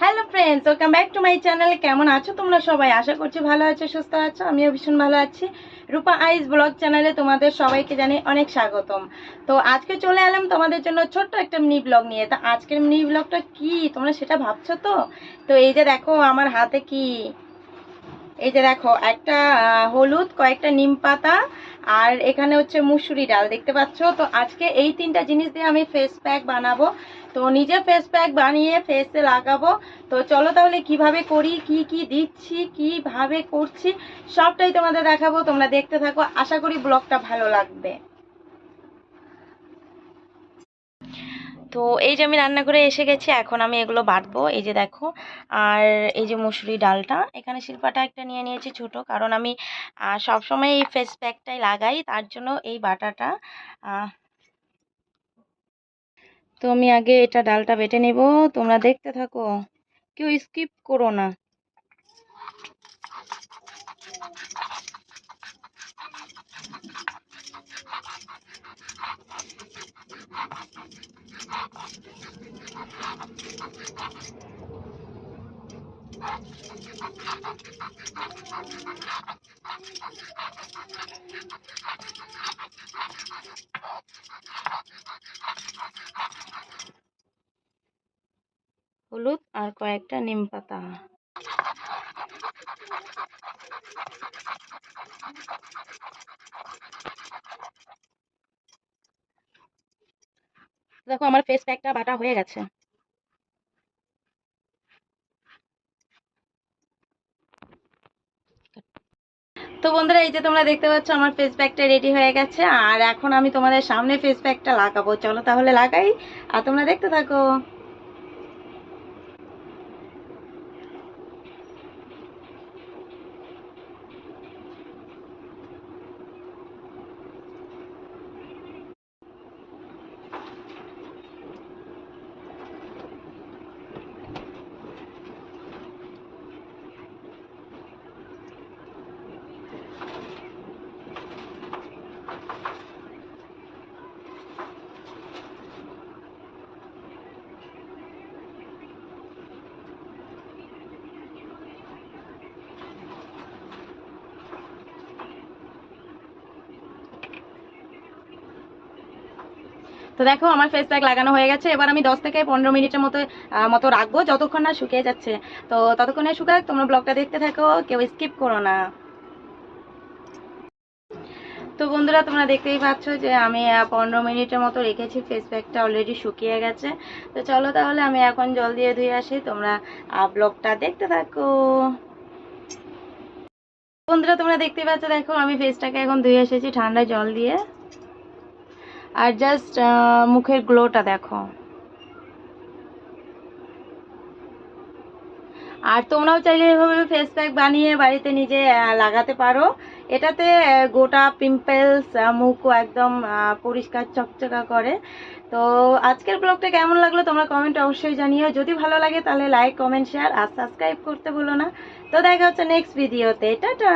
Hello friends welcome back to my channel কেমন আছো তোমরা সবাই? আশা করছি ভালো আছো, সুস্থ আছো। আমিও ভীষণ ভালো আছি। রূপা আইস ব্লগ চ্যানেলে তোমাদের সবাইকে জানি অনেক স্বাগতম। তো আজকে চলে এলাম তোমাদের জন্য ছোট্ট একটা মিনি ব্লগ নিয়ে। তা আজকের মিনি ব্লগটা কি? তোমরা সেটা ভাবছ তো? তো এই যে দেখো, আমার হাতে কি? এই যে দেখো, একটা হলুদ, কয়েকটা নিম পাতা, আর এখানে হচ্ছে মুসুরি ডাল, দেখতে পাচ্ছ? তো আজকে এই তিনটা জিনিস দিয়ে আমি ফেস প্যাক বানাবো। তো নিজে ফেস প্যাক বানিয়ে ফেসে লাগাবো। তো চলো তাহলে কীভাবে করি, কি কি দিচ্ছি, কীভাবে করছি, সবটাই তোমাদের দেখাবো, তোমরা দেখতে থাকো। আশা করি ব্লগটা ভালো লাগবে। তো এই যে আমি রান্না করে এসে গেছি, এখন আমি এগুলো বাটবো। এই যে দেখো, আর এই যে মুসুরি ডালটা, এখানে শিল্পাটা একটা নিয়ে নিয়েছি ছোট, কারণ আমি সবসময় এই ফেস প্যাকটাই লাগাই, তার জন্য এই বাটাটা তো আমি আগে এটা ডালটা বেটে নেব, তোমরা দেখতে থাকো। কেউ স্কিপ করো না। হলুদ আর কয়েকটা নিম পাতা। দেখো আমার ফেস প্যাকটা বাটা হয়ে গেছে। তো বন্ধুরা, এই যে তোমরা দেখতে পাচ্ছ, আমার ফেস প্যাকটা রেডি হয়ে গেছে, আর এখন আমি তোমাদের সামনে ফেস প্যাকটা লাগাবো। চলো তাহলে লাগাই, আর তোমরা দেখতে থাকো। তো দেখো, আমার ফেস প্যাক লাগানো হয়ে গেছে। এবার আমি দশ থেকে পনেরো মিনিটের মতো মতো রাখব। যতক্ষণ না শুকিয়ে যাচ্ছে। তো ততক্ষণে শুকাক, তোমরা ব্লগটা দেখতে থাকো। কেউ স্কিপ করো না। তো বন্ধুরা, তোমরা দেখতেই পাচ্ছ যে আমি পনেরো মিনিটের মতো রেখেছি। ফেস প্যাকটা অলরেডি শুকিয়ে গেছে। তো চলো তাহলে, আমি এখন জল দিয়ে ধুয়ে আসি। তোমরা ব্লগটা দেখতে থাকো। বন্ধুরা, তোমরা দেখতেই পাচ্ছ, দেখো, আমি ফেসটাকে এখন ধুয়ে এসেছি ঠান্ডা জল দিয়ে। আর জাস্ট মুখের গ্লোটা দেখো। আর তোমরাও চাইলে এভাবে ফেস প্যাক বানিয়ে বাড়িতে নিজে লাগাতে পারো। এটাতে গোটা পিম্পলস মুখও একদম পরিষ্কার, চকচকা করে। তো আজকের ব্লগটা কেমন লাগল তোমরা কমেন্ট অবশ্যই জানিও। যদি ভালো লাগে তাহলে লাইক কমেন্ট শেয়ার আর সাবস্ক্রাইব করতে ভুলো না। তো দেখা হচ্ছে নেক্সট ভিডিওতে টাটা!